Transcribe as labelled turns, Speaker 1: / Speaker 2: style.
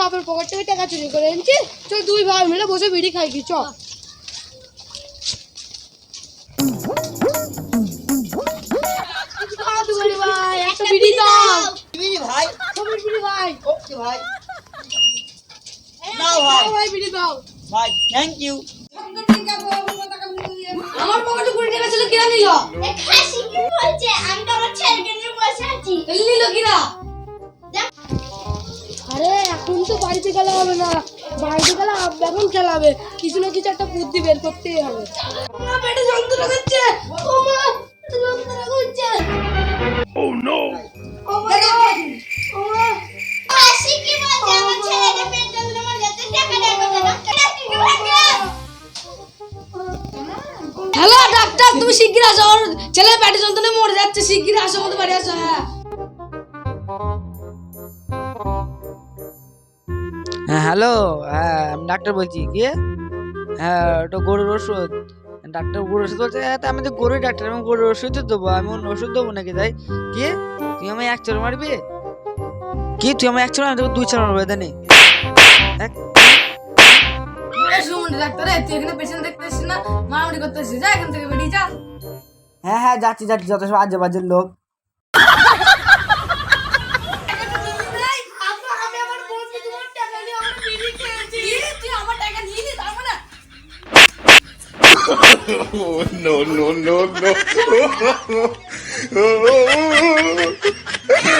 Speaker 1: বাপের পকেট থেকে টাকা চুরি করে এনেছি। চল দুই ভাই মিলে বসে বিড়ি খাই কি চ। খাওয়া তো বলি ভাই একটা বিড়ি দাও।
Speaker 2: বিড়ি ভাই?
Speaker 1: সবুজ বিড়ি ভাই।
Speaker 2: ওকে ভাই? নাও ভাই।
Speaker 1: ভাই বিড়ি দাও।
Speaker 2: ভাই থ্যাংক ইউ
Speaker 1: আমার পকেটে কুড়ি টাকা ছিল কিনা নিল।
Speaker 3: খাসি কি বলছে? আমি তো আমার ছেলেকে নিয়ে বসে আছি।
Speaker 1: নিল কিনা? বাড়িতে গেলে হবে না। বাড়িতে গেলে এখন খেলাবে। কিছু না কিছু একটা বুদ্ধি বের করতেই হবে। পেটে যন্ত্রণা করছে। ও মা যন্ত্রণা ও নো হ্যালো ডাক্তার তুমি শিগগির আসো। আমার ছেলে পেটে যন্ত্রণায় মরে যাচ্ছে। শিগগির আসো আমাদের বাড়ি আসো হ্যাঁ।
Speaker 4: হ্যাঁ হ্যালো হ্যাঁ আমি ডাক্তার বলছি। কি? হ্যাঁ ওটা গরুর ওষুধ। ডাক্তার গরুর ওষুধ বলছে হ্যাঁ তা আমি তো গরুর ডাক্তার আমি গরুর ওষুধ দেবো। আমি অন্য ওষুধ দেবো নাকি? তাই কি? তুই আমায় এক চড় মারবি? কি? তুই আমায় এক চড় আমি তোকে দুই চড় মারবো
Speaker 1: ডাক্তার তুই এখানে পেশেন্ট দেখতে না মারামারি করতে যা এখান থেকে বেরিয়ে যা।
Speaker 4: হ্যাঁ হ্যাঁ যাচ্ছি যাচ্ছি। যত সব আজে বাজের লোক।
Speaker 5: Oh, no, no, no, no.